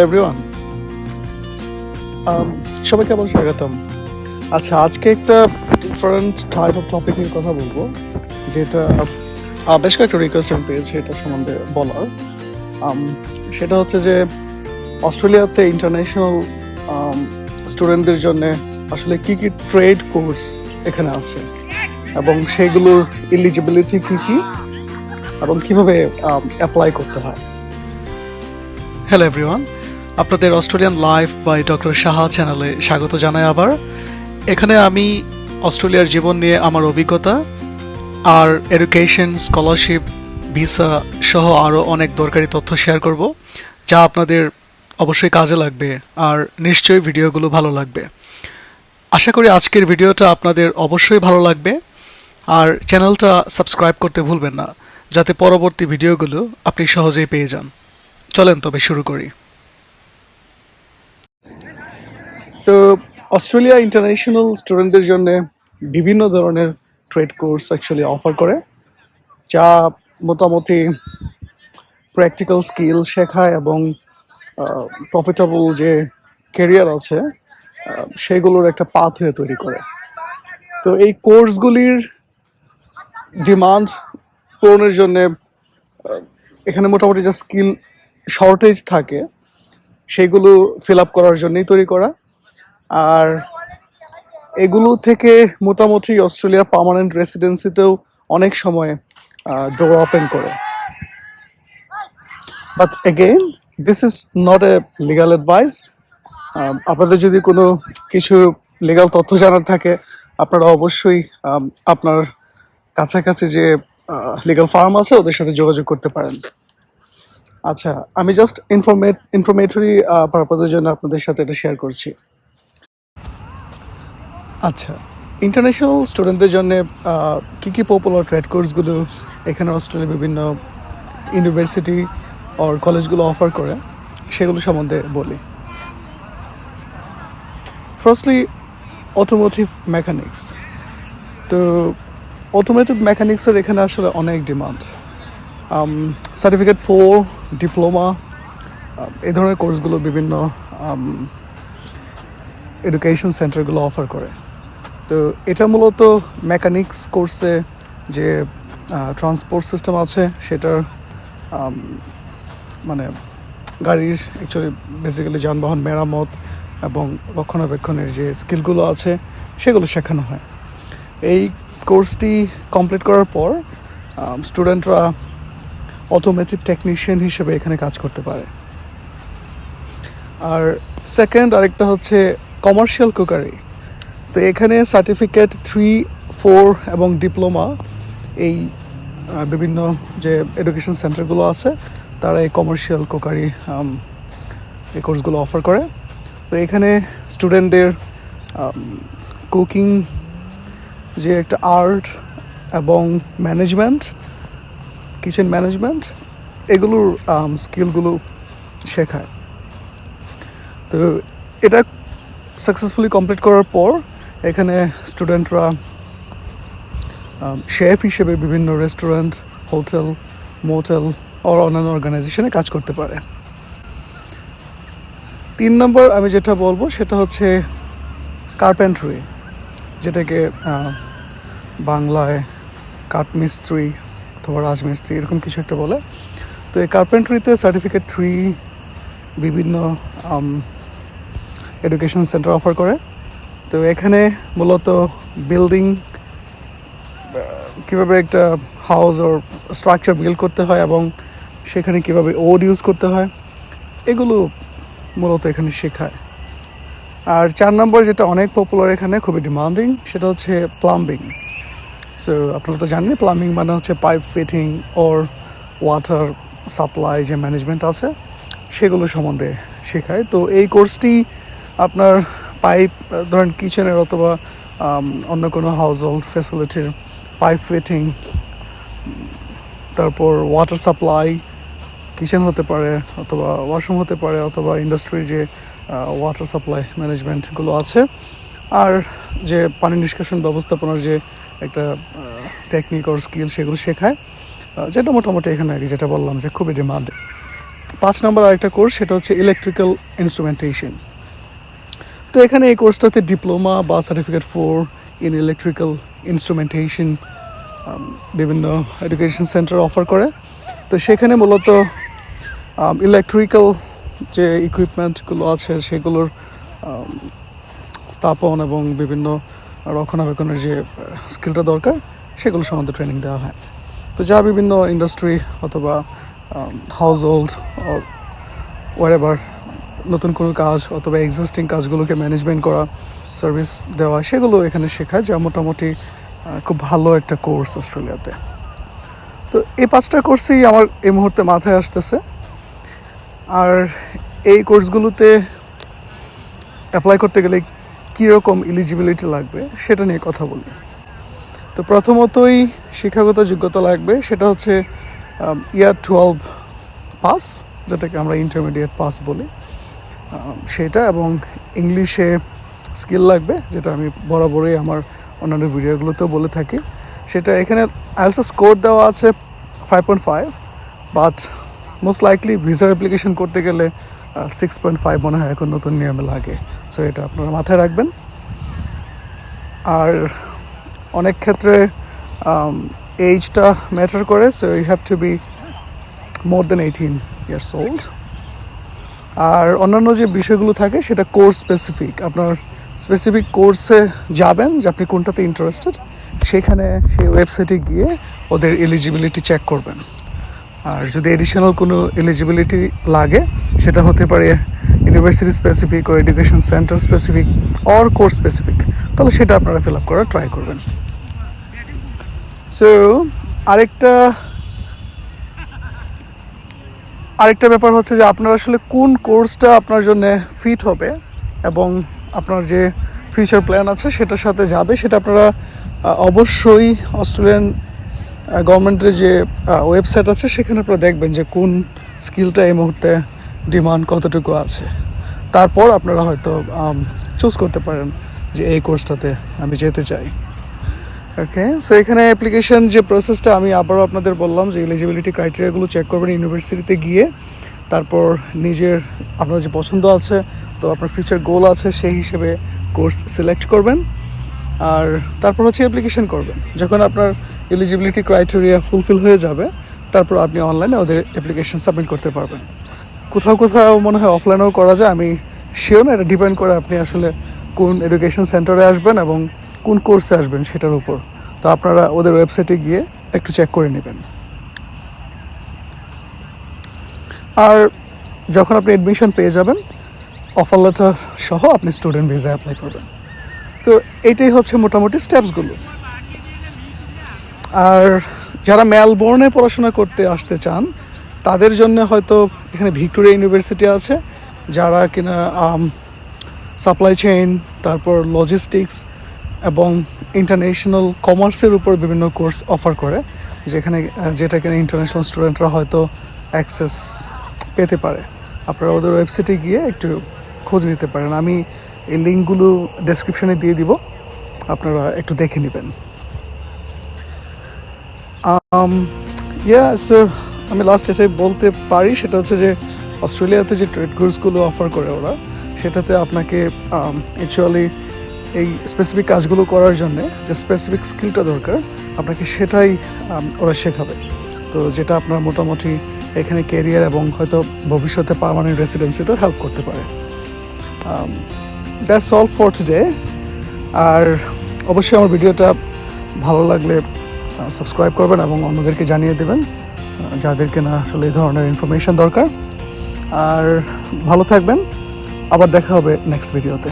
Hello everyone Um, সবাইকে আবার স্বাগতম। আচ্ছা আজকে একটা ডিফারেন্ট টাইপ অফ টপিক নিয়ে কথা বলব যেটা বেশ কয়েকটা রিকোয়েস্ট আমি পেয়েছি এটা সম্বন্ধে বলার। Um, সেটা হচ্ছে যে অস্ট্রেলিয়াতে ইন্টারন্যাশনাল স্টুডেন্টদের জন্য আসলে কি কি ট্রেড কোর্স এখানে আছে? এবং সেগুলোর এলিজিবিলিটি কি কি? এবং কীভাবে অ্যাপ্লাই করতে হয়? হ্যালো এভরিওয়ান আপনাদের Australian life by doctor Saha চ্যানেলে স্বাগত জানাই আবার। এখানে আমি অস্ট্রেলিয়ার জীবন নিয়ে আমার অভিজ্ঞতা আর এডুকেশন স্কলারশিপ ভিসা সহ আরও অনেক দরকারি তথ্য শেয়ার করব, যা আপনাদের অবশ্যই কাজে লাগবে আর নিশ্চয়ই ভিডিওগুলো ভালো লাগবে। আশা করি আজকের ভিডিওটা আপনাদের অবশ্যই ভালো লাগবে আর চ্যানেলটা সাবস্ক্রাইব করতে ভুলবেন না, যাতে পরবর্তী ভিডিওগুলো আপনি সহজেই পেয়ে যান। চলেন তবে শুরু করি। তো অস্ট্রেলিয়া ইন্টারন্যাশনাল স্টুডেন্টদের জন্য বিভিন্ন ধরনের ট্রেড কোর্স অ্যাকচুয়ালি অফার করে, যা মোটামুটি প্র্যাকটিক্যাল স্কিল শেখায় এবং প্রফিটেবল যে কেরিয়ার আছে সেগুলোর একটা পাথ হয়ে তৈরি করে। তো এই কোর্সগুলির ডিমান্ড পূরণের জন্য এখানে মোটামুটি যে স্কিল শর্টেজ থাকে, সেগুলো ফিল আপ করার জন্যই তৈরি করা। আর এগুলো থেকে মোটামুটি অস্ট্রেলিয়ার পার্মানেন্ট রেসিডেন্সিতেও অনেক সময় ডোর ওপেন করে। But again this is not a legal advice আপনাদের যদি কোনো কিছু লিগাল তথ্য জানার থাকে, আপনারা অবশ্যই আপনার কাছাকাছি যে লিগাল ফার্ম আছে, ওদের সাথে যোগাযোগ করতে পারেন। আচ্ছা আমি জাস্ট ইনফরমেট ইনফরমেটরি পারপাজের জন্য আপনাদের সাথে এটা শেয়ার করছি। আচ্ছা ইন্টারন্যাশনাল স্টুডেন্টদের জন্য কী কী পপুলার ট্রেড কোর্সগুলো এখানে অস্ট্রেলিয়ার বিভিন্ন ইউনিভার্সিটি আর কলেজগুলো অফার করে, সেগুলো সম্বন্ধে বলি। ফার্স্টলি অটোমোটিভ মেকানিক্স তো অটোমেটিভ মেকানিক্সের এখানে আসলে অনেক ডিমান্ড সার্টিফিকেট ফোর ডিপ্লোমা এই ধরনের কোর্সগুলো বিভিন্ন এডুকেশন সেন্টারগুলো অফার করে। তো এটা মূলত মেকানিক্স কোর্সে যে ট্রান্সপোর্ট সিস্টেম আছে, সেটার মানে গাড়ির অ্যাকচুয়ালি বেসিক্যালি যানবাহন মেরামত এবং রক্ষণাবেক্ষণের যে স্কিলগুলো আছে, সেগুলো শেখানো হয়। এই কোর্সটি কমপ্লিট করার পর স্টুডেন্টরা অটোমেটিভ টেকনিশিয়ান হিসেবে এখানে কাজ করতে পারে। আর সেকেন্ড আরেকটা হচ্ছে কমার্শিয়াল কুকারি তো এখানে সার্টিফিকেট থ্রি ফোর এবং ডিপ্লোমা এই বিভিন্ন যে এডুকেশন সেন্টারগুলো আছে, তারা এই কমার্শিয়াল কুকারি এই কোর্সগুলো অফার করে। তো এখানে স্টুডেন্টদের কুকিং যে একটা আর্ট এবং ম্যানেজমেন্ট কিচেন ম্যানেজমেন্ট এগুলোর স্কিলগুলো শেখায়। তো এটা সাকসেসফুলি কমপ্লিট করার পর এখানে স্টুডেন্টরা শেফ হিসেবে বিভিন্ন রেস্টুরেন্ট, হোটেল, মোটেল আর অন্যান্য অর্গানাইজেশনে কাজ করতে পারে। তিন নম্বর আমি যেটা বলব সেটা হচ্ছে কার্পেন্ট্রি, যেটাকে বাংলায় কাঠমিস্ত্রি অথবা রাজমিস্ত্রি এরকম কিছু একটা বলে। তো এই কার্পেন্ট্রিতে সার্টিফিকেট থ্রি বিভিন্ন এডুকেশন সেন্টার অফার করে। তো এখানে মূলত বিল্ডিং কীভাবে একটা হাউস ওর স্ট্রাকচার বিল্ড করতে হয় এবং সেখানে কীভাবে ওড ইউজ করতে হয়, এগুলো মূলত এখানে শেখায়। আর চার নম্বর যেটা অনেক পপুলার এখানে, খুবই ডিমান্ডিং সেটা হচ্ছে প্লাম্বিং সো আপনারা তো জানেন প্লাম্বিং মানে হচ্ছে pipe fitting or water supply যে ম্যানেজমেন্ট আছে, সেগুলো সম্বন্ধে শেখায়। তো এই কোর্সটি আপনার পাইপ ধরেন কিচেনের অথবা অন্য কোনো হাউস হোল্ড ফ্যাসিলিটির পাইপ ফিটিং তারপর ওয়াটার সাপ্লাই কিচেন হতে পারে অথবা ওয়াশরুম হতে পারে অথবা ইন্ডাস্ট্রির যে ওয়াটার সাপ্লাই ম্যানেজমেন্টগুলো আছে। আর যে পানি নিষ্কাশন ব্যবস্থাপনার যে একটা টেকনিক ওর স্কিল সেগুলো শেখায় যেটা মোটামুটি এখানে আর কি যেটা বললাম যে খুবই ডিমান্ড পাঁচ নম্বর আরেকটা কোর্স সেটা হচ্ছে ইলেকট্রিক্যাল ইনস্ট্রুমেন্টেশন তো এখানে এই কোর্সটাতে ডিপ্লোমা বা certificate four in electrical instrumentation বিভিন্ন এডুকেশন সেন্টার অফার করে। তো সেখানে মূলত ইলেকট্রিক্যাল যে ইকুইপমেন্টগুলো আছে সেগুলোর স্থাপন এবং বিভিন্ন রক্ষণাবেক্ষণের যে স্কিলটা দরকার, সেগুলো সম্বন্ধে ট্রেনিং দেওয়া হয়। তো যা বিভিন্ন ইন্ডাস্ট্রি অথবা হাউস হোল্ড ওয়ারেভার নতুন কোনো কাজ অথবা এক্সিস্টিং কাজগুলোকে ম্যানেজমেন্ট করা সার্ভিস দেওয়া, সেগুলো এখানে শেখায়, যা মোটামুটি খুব ভালো একটা কোর্স অস্ট্রেলিয়াতে। তো এই পাঁচটা কোর্সই আমার এই মুহূর্তে মাথায় আসতেছে। আর এই কোর্সগুলোতে অ্যাপ্লাই করতে গেলে কীরকম এলিজিবিলিটি লাগবে, সেটা নিয়ে কথা বলি। তো প্রথমতই শিক্ষাগত যোগ্যতা লাগবে, সেটা হচ্ছে ইয়ার টুয়েলভ পাস যেটাকে আমরা ইন্টারমিডিয়েট পাস বলি। সেটা এবং ইংলিশে স্কিল লাগবে, যেটা আমি বরাবরই আমার অন্যান্য ভিডিওগুলোতেও বলে থাকি। সেটা এখানে আইএলসও স্কোর দেওয়া আছে five point five but most likely ভিসার অ্যাপ্লিকেশন করতে গেলে সিক্স পয়েন্ট ফাইভ মনে হয় এখন নতুন নিয়মে লাগে। সো এটা আপনারা মাথায় রাখবেন। আর অনেক ক্ষেত্রে এইজটা ম্যাটার করে so you have to be more than eighteen years old আর অন্যান্য যে বিষয়গুলো থাকে, সেটা কোর্স স্পেসিফিক আপনার স্পেসিফিক কোর্সে যাবেন, যে আপনি কোনটাতে ইন্টারেস্টেড সেখানে সেই ওয়েবসাইটে গিয়ে ওদের এলিজিবিলিটি চেক করবেন। আর যদি এডিশনাল কোনো এলিজিবিলিটি লাগে, সেটা হতে পারে university specific O education centre specific or course specific তাহলে সেটা আপনারা ফিল আপ করার ট্রাই করবেন। সো আরেকটা আরেকটা ব্যাপার হচ্ছে যে আপনার আসলে কোন কোর্সটা আপনার জন্য ফিট হবে এবং আপনার যে ফিউচার প্ল্যান আছে সেটার সাথে যাবে, সেটা আপনারা অবশ্যই অস্ট্রেলিয়ান গভর্নমেন্টের যে ওয়েবসাইট আছে সেখানে আপনারা দেখবেন যে কোন স্কিলটা এই মুহূর্তে ডিমান্ড কতটুকু আছে। তারপর আপনারা হয়তো চুজ করতে পারেন যে এই কোর্সটাতে আমি যেতে চাই। ওকে সো এখানে অ্যাপ্লিকেশন যে প্রসেসটা আমি আবারও আপনাদের বললাম যে এলিজিবিলিটি ক্রাইটেরিয়াগুলো চেক করবেন ইউনিভার্সিটিতে গিয়ে, তারপর নিজের, আপনার যে পছন্দ আছে, তো আপনার ফিউচার গোল আছে, সেই হিসেবে কোর্স সিলেক্ট করবেন। আর তারপর হচ্ছে অ্যাপ্লিকেশন করবেন। যখন আপনার এলিজিবিলিটি ক্রাইটেরিয়া ফুলফিল হয়ে যাবে, তারপর আপনি অনলাইনে ওদের অ্যাপ্লিকেশন সাবমিট করতে পারবেন। কোথাও কোথাও মনে হয় অফলাইনেও করা যায়, আমি শিওর না, এটা ডিপেন্ড করে আপনি আসলে কোন এডুকেশন সেন্টারে আসবেন এবং কোন কোর্সে আসবেন সেটার উপর। তো আপনারা ওদের ওয়েবসাইটে গিয়ে একটু চেক করে নেবেন। আর যখন আপনি অ্যাডমিশন পেয়ে যাবেন অফার লেটার সহ আপনি স্টুডেন্ট ভিসা অ্যাপ্লাই করবেন। তো এইটাই হচ্ছে মোটামুটি স্টেপসগুলো আর যারা মেলবোর্নে পড়াশোনা করতে আসতে চান, তাদের জন্য হয়তো এখানে ভিক্টোরিয়া ইউনিভার্সিটি আছে, যারা কিনা সাপ্লাই চেইন তারপর লজিস্টিক্স এবং ইন্টারন্যাশনাল কমার্সের উপর বিভিন্ন কোর্স অফার করে, যেখানে যেটা কিনা ইন্টারন্যাশনাল স্টুডেন্টরা হয়তো অ্যাক্সেস পেতে পারে। আপনারা ওদের ওয়েবসাইটে গিয়ে একটু খোঁজ নিতে পারেন। আমি এই লিঙ্কগুলো ডেসক্রিপশনে দিয়ে দিব, আপনারা একটু দেখে নেবেন। ইয়া সো আমি লাস্ট এটাই বলতে পারি সেটা হচ্ছে যে, অস্ট্রেলিয়াতে যে ট্রেড কোর্সগুলো অফার করে ওরা, সেটাতে আপনাকে অ্যাকচুয়ালি এই স্পেসিফিক কাজগুলো করার জন্য যে স্পেসিফিক স্কিলটা দরকার, আপনাকে সেটাই ওরা শেখাবে। তো যেটা আপনার মোটামুটি এখানে ক্যারিয়ার এবং হয়তো ভবিষ্যতে পারমানেন্ট রেসিডেন্সিতেও হেল্প করতে পারে। দ্যাটস অল ফর টুডে আর অবশ্যই আমার ভিডিওটা ভালো লাগলে সাবস্ক্রাইব করবেন এবং অন্যদেরকে জানিয়ে দেবেন যাদেরকে না আসলে এই ধরনের ইনফরমেশন দরকার। আর ভালো থাকবেন। আবার দেখা হবে নেক্সট ভিডিওতে